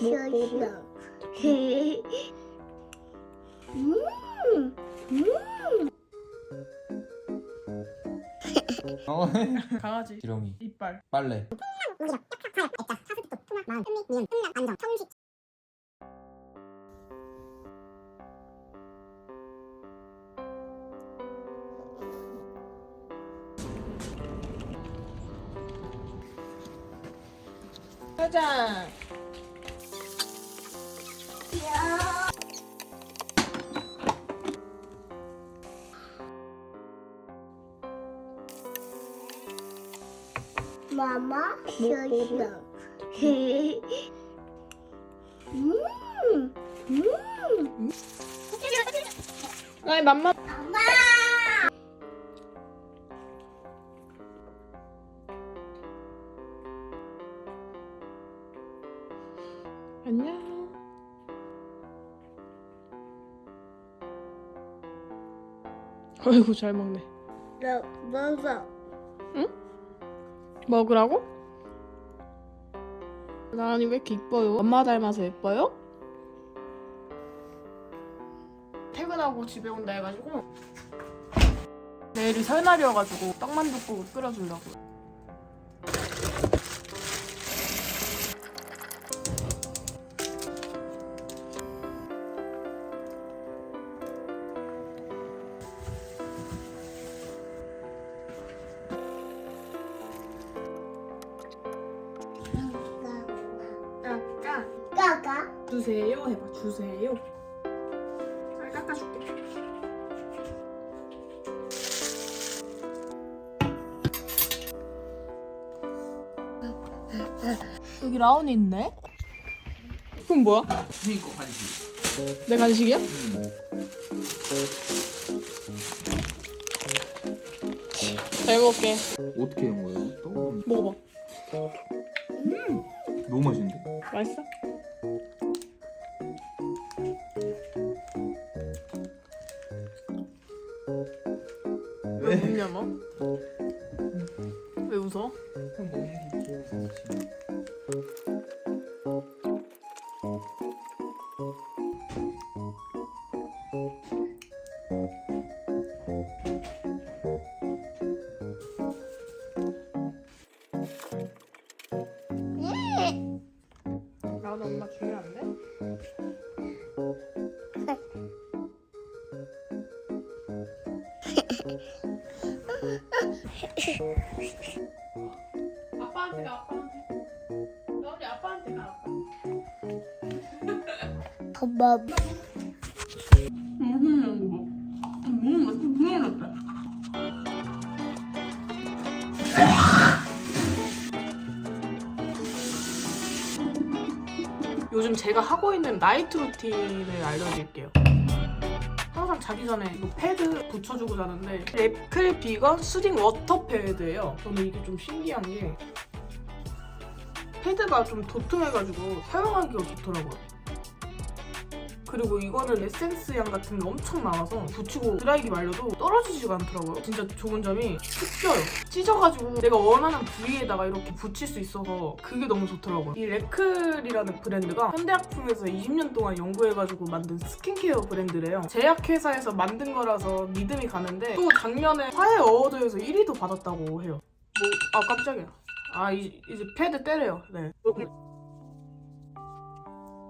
쉬어 쉬어. 음, 음. 어, 강아지. 지렁이. 이빨. 빨래. 가자 마마 쉬어. 음, 음. 아이 맘마 엄마. 아이고 잘 먹네 너 먹어. 먹으라고? 나은이 왜 이렇게 이뻐요? 엄마 닮아서 예뻐요? 퇴근하고 집에 온다 해가지고 내일이 설날이어가지고 떡만둣국을 끓여주려고 주세요. 해봐. 주세요. 잘 깎아줄게. 여기 라온이 있네? 그럼 뭐야? 스니커 간식. 내 간식이야? 잘 먹을게. 어떻게 한 거예요? 또? 먹어봐. 너무 맛있는데? 맛있어? 왜 웃냐 너? 왜 웃어? 나도 엄마 돼? 아빠한테 가 아빠한테 나 우리 아빠한테 가 아빠 엄마. 요즘 제가 하고 있는 나이트 루틴을 알려드릴게요. 자기 전에 이거 패드 붙여주고 자는데 랩클 비건 수딩 워터 패드예요. 저는 이게 좀 신기한 게 패드가 좀 도톰해가지고 사용하기가 좋더라고요. 그리고 이거는 에센스 양 같은 게 엄청 많아서 붙이고 드라이기 말려도 떨어지지가 않더라고요. 진짜 좋은 점이 툭 껴요. 찢어가지고 내가 원하는 부위에다가 이렇게 붙일 수 있어서 그게 너무 좋더라고요. 이 레클이라는 브랜드가 현대약품에서 20년 동안 연구해가지고 만든 스킨케어 브랜드래요. 제약회사에서 만든 거라서 믿음이 가는데 또 작년에 화해 어워드에서 1위도 받았다고 해요. 뭐, 아 깜짝이야. 아 이, 이제 패드 떼래요. 네.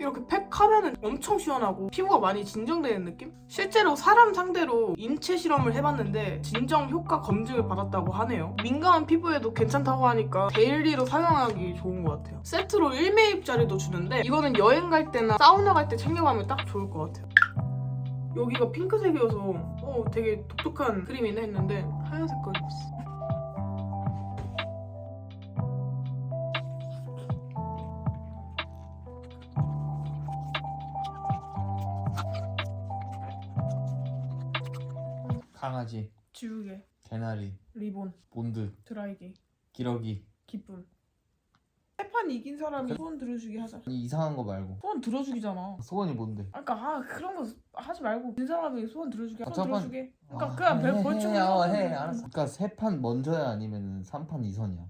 이렇게 팩하면은 엄청 시원하고 피부가 많이 진정되는 느낌? 실제로 사람 상대로 인체 실험을 해봤는데 진정 효과 검증을 받았다고 하네요. 민감한 피부에도 괜찮다고 하니까 데일리로 사용하기 좋은 것 같아요. 세트로 1매입짜리도 주는데 이거는 여행 갈 때나 사우나 갈 때 챙겨가면 딱 좋을 것 같아요. 여기가 핑크색이어서 어, 되게 독특한 크림이네 했는데 하얀 색깔이었어. 강아지 지우개, 개나리 리본, 몬드 드라이기, 기러기 기쁨. 세판 이긴 사람이 소원 들어주기 하자. 아니 이상한 거 말고 소원 들어주기잖아. 소원이 뭔데? 아까 아 그런 거 하지 말고 진 사람이 소원 들어주게 아, 소원 들어주게 그러니까 아, 그냥 해, 별 해, 벌칙 해, 어, 해 알았어 그러니까 세 판 먼저야 아니면 3판 2선이야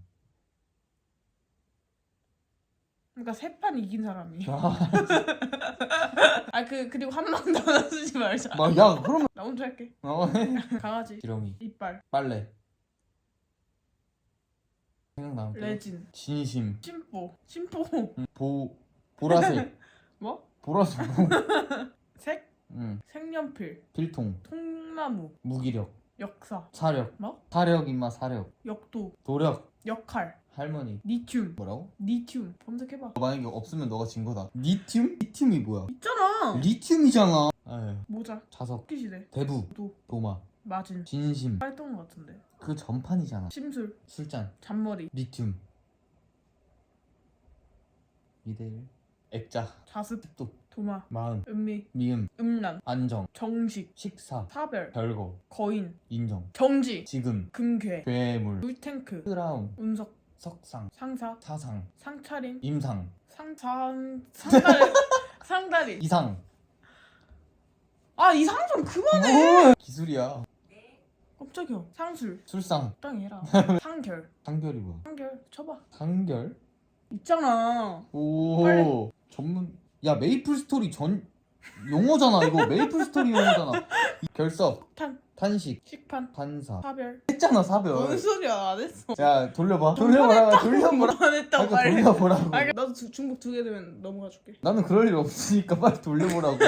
그러니까 세 판 이긴 사람이. 아, 아 그 그리고 한 번더 쓰지 말자. 막, 야 그러면 나 혼자 할게. 어, 해. 강아지. 지렁이 이빨. 빨래 생각나는 거 레진. 진심 심보. 심보. 보 보라색 뭐? 보라색 뭐 색. 응. 색연필. 필통 통나무. 무기력 역사. 사력 뭐? 사력 임마 사력 역도. 도력 역할. 할머니 니튬. 뭐라고? 니튬. 검색해봐. 만약에 없으면 너가 진 거다 리튬? 리튬이 뭐야? 있잖아. 리튬이잖아 아유 모자. 자석 토끼시대. 대부 도. 도마 마진. 진심 활동 같은데. 그 전판이잖아 심술. 술잔 잔머리. 리튬 2대1 액자 자습. 또 도마. 마음 음미. 미음 음란. 안정 정식. 식사 사별. 별거 거인. 인정 정지. 지금 금괴. 괴물 물탱크. 크라운 운석. 석상 상사. 사상 상차림. 임상 상산. 상다리. 상다리. 이상 아 이상 좀 그만해. 오! 기술이야 깜짝이야. 상술. 술상 적당히 해라. 상결. 상결이 뭐야 상결 쳐봐. 상결 있잖아. 오 빨리. 전문 야 메이플 스토리 전 용어잖아 이거 메이플 스토리 용어잖아 결석 탄. 탄식 식판. 탄사 사별. 했잖아 뭔 사별 소리야 안 했어. 자 돌려봐 돌려보라 돌려보라 안 했다고 아까 빨리. 돌려보라고 아, 나도 두- 중복 두 개 되면 넘어가 줄게. 나는 그럴 일 없으니까 빨리 돌려보라고